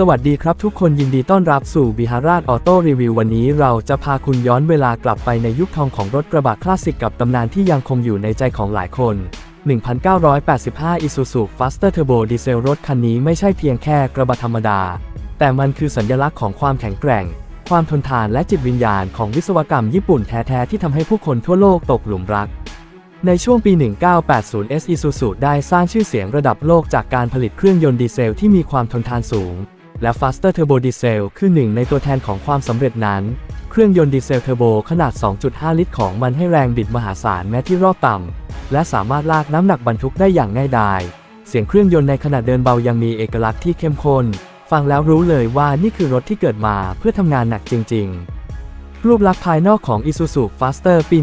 สวัสดีครับทุกคนยินดีต้อนรับสู่บิฮารา t ออโต้รีวิววันนี้เราจะพาคุณย้อนเวลากลับไปในยุคทองของรถกระบะคลาสสิกกับตำนานที่ยังคงอยู่ในใจของหลายคน 1985 Isuzu Faster Turbo Diesel รถคันนี้ไม่ใช่เพียงแค่กระบะธรรมดา แต่มันคือสัญลักษณ์ของความแข็งแกร่ง ความทนทานและจิตวิญญาณของวิศวกรรมญี่ปุ่นแท้ๆที่ทำให้ผู้คนทั่วโลกตกหลุมรักในช่วงปี 1980 S Isuzu ได้สร้างชื่อเสียงระดับโลกจากการผลิตเครื่องยนต์ดีเซลที่มีความทนทานสูง และ Faster Turbo Diesel คือหนึ่งในตัวแทนของความสำเร็จนั้น เครื่องยนต์ดีเซลเทอร์โบขนาด 2.5 ลิตรของมันให้แรงบิดมหาศาลแม้ที่รอบต่ำ และสามารถลากน้ำหนักบรรทุกได้อย่างง่ายดาย เสียงเครื่องยนต์ในขณะเดินเบายังมีเอกลักษณ์ที่เข้มข้น ฟังแล้วรู้เลยว่านี่คือรถที่เกิดมาเพื่อทำงานหนักจริง ๆรูปลักษณ์ภายนอกของ Isuzu Faster ปี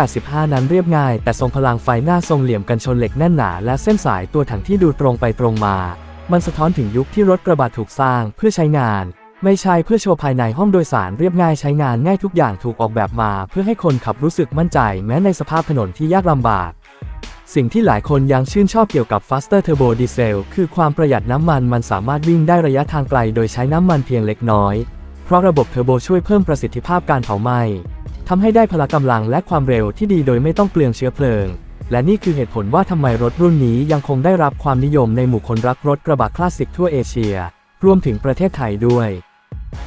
1985 นั้นเรียบง่าย แต่ทรงพลังไฟหน้าทรงเหลี่ยมกันชนเหล็กแน่นหนา และเส้นสายตัวถังที่ดูตรงไปตรงมา มันสะท้อนถึงยุคที่รถกระบะถูกสร้างเพื่อใช้งาน ไม่ใช่เพื่อโชว์ภายในห้องโดยสารเรียบง่ายใช้งานง่ายทุกอย่างถูกออกแบบมา เพื่อให้คนขับรู้สึกมั่นใจแม้ในสภาพถนนที่ยากลำบาก สิ่งที่หลายคนยังชื่นชอบเกี่ยวกับ Faster Turbo Diesel คือความประหยัดน้ำมันมันสามารถวิ่งได้ระยะทางไกลโดยใช้น้ำมันเพียงเล็กน้อย เพราะระบบเทอร์โบช่วยเพิ่มประสิทธิภาพการเผาไหม้ทำให้ได้พละกำลังและความเร็วที่ดีโดยไม่ต้องเปลืองเชื้อเพลิง และนี่คือเหตุผลว่าทำไมรถรุ่นนี้ยังคงได้รับความนิยมในหมู่คนรักรถกระบะคลาสสิกทั่วเอเชีย รวมถึงประเทศไทยด้วย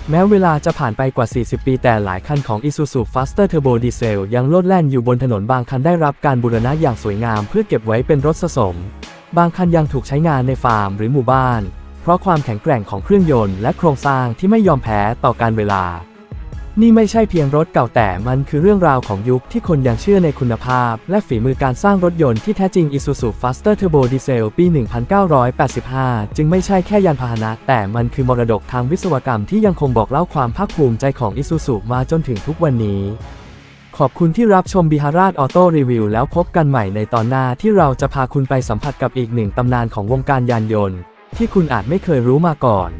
แม้เวลาจะผ่านไปกว่า 40 ปีแต่หลายคันของ Isuzu Faster Turbo Diesel ยังโลดแล่นอยู่บนถนนบางคันได้รับการบูรณะอย่างสวยงามเพื่อเก็บไว้เป็นรถสะสม บางคันยังถูกใช้งานในฟาร์มหรือหมู่บ้าน เพราะความแข็งแกร่งของเครื่องยนต์และโครงสร้างที่ไม่ยอมแพ้ต่อการเวลา นี่ไม่ใช่เพียงรถเก่าแต่มันคือเรื่องราวของยุคที่คนยังเชื่อในคุณภาพ และฝีมือการสร้างรถยนต์ที่แท้จริง Isuzu Faster Turbo Diesel ปี 1985 จึงไม่ใช่แค่ยานพาหนะ แต่มันคือมรดกทางวิศวกรรมที่ยังคงบอกเล่าความภาคภูมิใจของ Isuzu มาจนถึงทุกวันนี้ ขอบคุณที่รับชมบิฮารา t ออโต้รีวิวแล้วพบกันใหม่ในตอนหน้าที่เราจะพาคุณไปสัมผัสกับอีกหนึ่งตำนานของวงการยานยนต์ ที่คุณอาจไม่เคยรู้มาก่อน